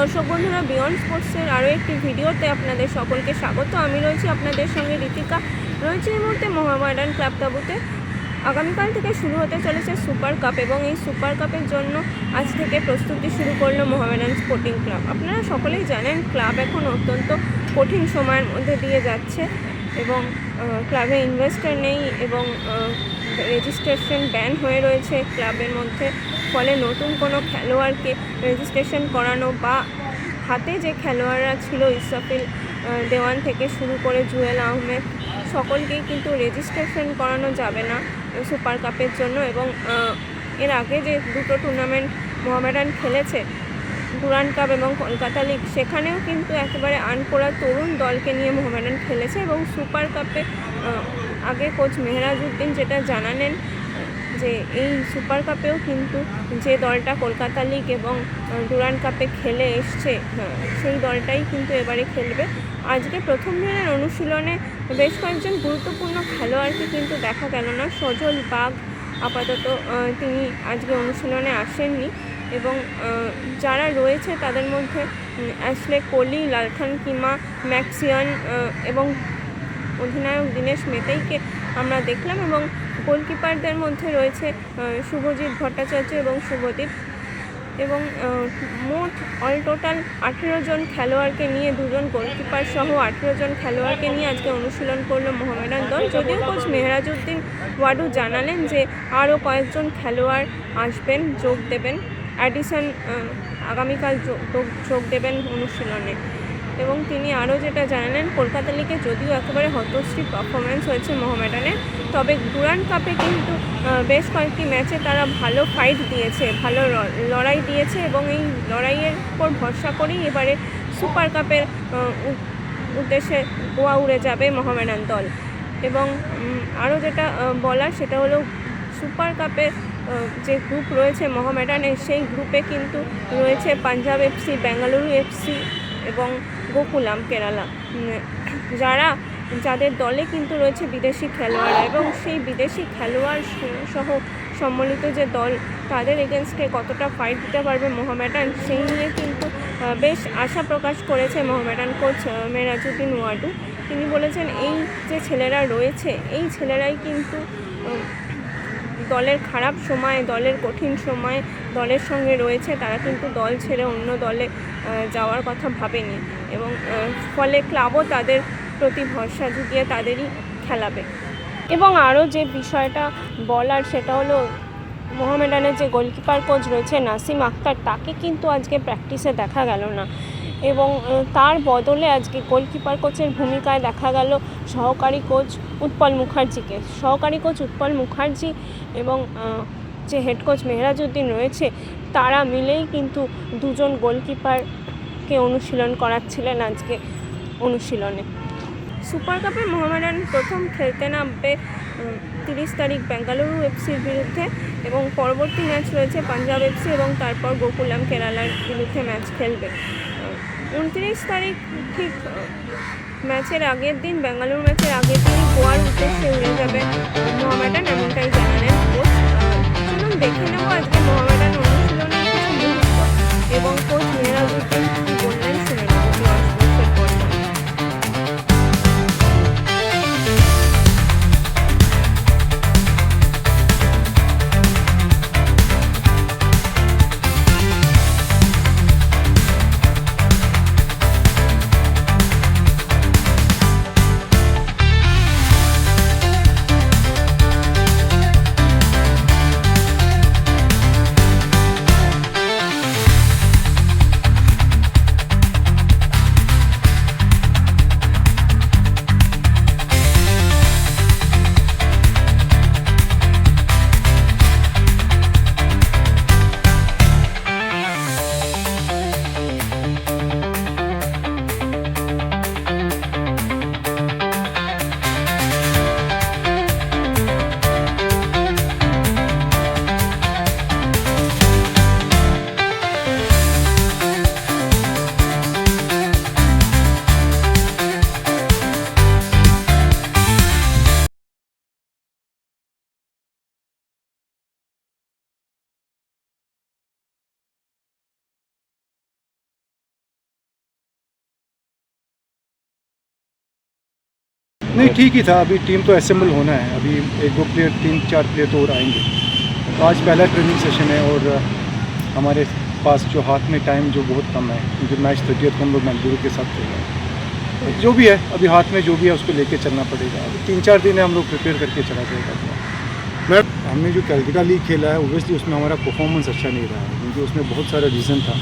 দর্শক বন্ধুরা বিয়ন্ড স্পোর্টসের আরও একটি ভিডিওতে আপনাদের সকলকে স্বাগত। আমি রয়েছি আপনাদের সঙ্গে রীতিকা রয়েছে এই মুহূর্তে মোহামেডান ক্লাব তাবুতে। আগামীকাল থেকে শুরু হতে চলেছে সুপার কাপ এবং এই সুপার কাপের জন্য আজ থেকে প্রস্তুতি শুরু করল মোহামেডান স্পোর্টিং ক্লাব। আপনারা সকলেই জানেন, ক্লাব এখন অত্যন্ত কঠিন সময়ের মধ্যে দিয়ে যাচ্ছে এবং ক্লাবে ইনভেস্টার নেই এবং রেজিস্ট্রেশন ব্যান হয়ে রয়েছে ক্লাবের মধ্যে। ফলে নতুন কোনো খেলোয়াড়কে রেজিস্ট্রেশন করানো বা হাতে যে খেলোয়াড়রা ছিল ইসরাফিল দেওয়ান থেকে শুরু করে জুয়েল আহমেদ, সকলকেই কিন্তু রেজিস্ট্রেশন করানো যাবে না সুপার কাপের জন্য এবং এর আগে যে দুটো টুর্নামেন্ট মোহামেডান খেলেছে ডুরান কাপ এবং কলকাতা লিগ, সেখানেও কিন্তু একেবারে আনকোড়া তরুণ দলকে নিয়ে মোহামেডান খেলেছে এবং সুপার কাপে আগে কোচ মেহরাজউদ্দিন যেটা জানালেন যে এই সুপার কাপেও কিন্তু যে দলটা কলকাতা লিগ এবং ডুরান কাপে খেলে এসছে হ্যাঁ, সেই দলটাই কিন্তু এবারে খেলবে। আজকে প্রথম দিনের অনুশীলনে বেশ কয়েকজন গুরুত্বপূর্ণ খেলোয়াড়কে কিন্তু দেখা গেল না। সজল বাঘ আপাতত তিনি আজকে অনুশীলনে আসেননি এবং যারা রয়েছে তাদের মধ্যে অ্যাশলে কোহলি লালখান কিমা ম্যাক্সিয়ান এবং অধিনায়ক দীনেশ মেতাইকে আমরা দেখলাম এবং গোলকিপারদের মধ্যে রয়েছে শুভজিৎ ভট্টাচার্য এবং শুভদীপ। এবং মোট অল টোটাল আঠেরো জন খেলোয়াড়কে নিয়ে দুজন গোলকিপার সহ আঠেরো জন খেলোয়াড়কে নিয়ে আজকে অনুশীলন করল মোহামেডান দল। যদিও কোচ মেহরাজউদ্দিন ওয়াডু জানালেন যে আরও কয়েকজন খেলোয়াড় আসবেন, যোগ দেবেন। অ্যাডিশন আগামীকাল যোগ- দেবেন অনুশীলনে। তিনি আরও যেটা জানালেন, কলকাতা লিগে যদিও একেবারে হতশ্রী পারফরমেন্স হয়েছে মোহামেডানের তবে ডুরান কাপে কিন্তু বেশ কয়েকটি ম্যাচে তারা ভালো ফাইট দিয়েছে, ভালো লড়াই দিয়েছে এবং এই লড়াইয়ের উপর ভরসা করেই এবারে সুপার কাপের উদ্দেশ্যে গোয়া উড়ে যাবে মোহামেডান দল। এবং আরও যেটা বলার সেটা হলো সুপার কাপের যে গ্রুপ রয়েছে মোহামেডানের, সেই গ্রুপে কিন্তু রয়েছে পাঞ্জাব এফসি বেঙ্গালুরু এফসি এবং গোকুলাম কেরালা যারা, যাদের দলে কিন্তু রয়েছে বিদেশি খেলোয়াড়রা এবং সেই বিদেশি খেলোয়াড় সহ সম্মিলিত যে দল, তাদের এগেনস্টে কতটা ফাইট দিতে পারবে মোহামেডান সেই নিয়ে কিন্তু বেশ আশা প্রকাশ করেছে মোহামেডান কোচ মেরাজুদ্দিন ওয়াডু। তিনি বলেছেন, এই যে ছেলেরা রয়েছে, এই ছেলেরাই কিন্তু দলের খারাপ সময়, দলের কঠিন সময়, দলের সঙ্গে রয়েছে, তারা কিন্তু দল ছেড়ে অন্য দলে যাওয়ার কথা ভাবেনি এবং ফলে ক্লাবও তাদের প্রতি ভরসা ঢুকিয়ে তাদেরই খেলাবে। এবং আরও যে বিষয়টা বলার সেটা হলো, মোহামেডানের যে গোলকিপার কোচ রয়েছে নাসিম আক্তার তাকে কিন্তু আজকে প্র্যাকটিসে দেখা গেল না। এবং তার বদলে আজকে গোলকিপার কোচের ভূমিকায় দেখা গেল সহকারী কোচ উৎপল মুখার্জিকে। সহকারী কোচ উৎপল মুখার্জি এবং যে হেড কোচ মেহরাজউদ্দিন রয়েছে, তারা মিলেই কিন্তু দুজন গোলকিপারকে অনুশীলন করাচ্ছিলেন আজকে অনুশীলনে। সুপার কাপে মোহামেডান প্রথম খেলতে নামবে তিরিশ তারিখ বেঙ্গালুরু এফসির বিরুদ্ধে এবং পরবর্তী ম্যাচ রয়েছে পাঞ্জাব এফসি এবং তারপর গোকুলাম কেরালার বিরুদ্ধে ম্যাচ খেলবে। উনত্রিশ তারিখ ঠিক ম্যাচের আগের দিন ব্যাঙ্গালোর ম্যাচের আগের দিন গোয়ার উদ্দেশ্যে উড়ে যাবে नहीं, ठीक ही था। अभी टीम तो असेंबल होना है। अभी एक दो प्लेयर तीन, चार प्लेयर तो और आएँगे। तो आज पहला ट्रेनिंग सेशन है और हमारे पास जो हाथ में टाइम जो बहुत कम है, क्योंकि मैच थर्टी को हम लोग बेंगलुरु के साथ खेल रहे हैं। तो जो भी है, अभी हाथ में जो भी है, उसको लेके चलना पड़ेगा। अभी तीन, चार दिन है, हम लोग प्रिपेयर करके चला जाएगा पूरा मैं, हमने जो कैलकटा लीग खेला है ओबियसली उसमें हमारा परफॉर्मेंस अच्छा नहीं रहा है क्योंकि उसमें बहुत सारा रीज़न था।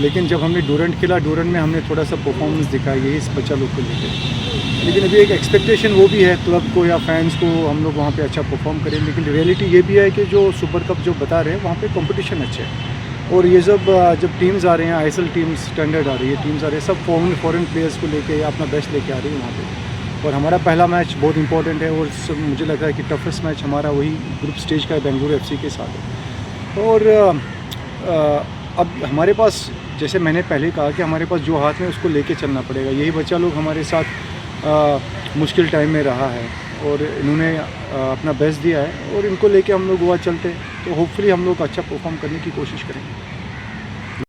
लेकिन जब हमने डोरेंट खेला डोरेंट में हमने थोड़ा सा परफॉर्मेंस दिखाया, यही इस बच्चा लोग को लेकर लेकिन अभी एक एक्सपेक्टेशन वो भी है क्लब को या फैंस को, हम लोग वहाँ पे अच्छा परफॉर्म करें। लेकिन रियलिटी ये भी है कि जो सुपर कप जो बता रहे हैं, वहाँ पे कंपटीशन अच्छे है। और ये जब जब टीम्स आ रहे हैं आई टीम्स स्टैंडर्ड आ रही है टीम्स आ रही है, सब फॉरन फॉरेन प्लेयर्स को लेके या अपना बेस्ट लेके आ रही है वहाँ पर और हमारा पहला मैच बहुत इंपॉर्टेंट है और सब, मुझे लग रहा है कि टफेस्ट मैच हमारा वही ग्रुप स्टेज का है बेंगलुरु एफ़ के साथ। है और अब हमारे पास, जैसे मैंने पहले कहा कि हमारे पास जो हाथ में उसको लेके चलना पड़ेगा। यही बच्चा लोग हमारे साथ मुश्किल टाइम में रहा है और इन्होंने अपना बेस्ट दिया है और इनको लेके हम लोग गोवा चलते। हैं तो होपफुली हम लोग अच्छा परफॉर्म करने की कोशिश करेंगे।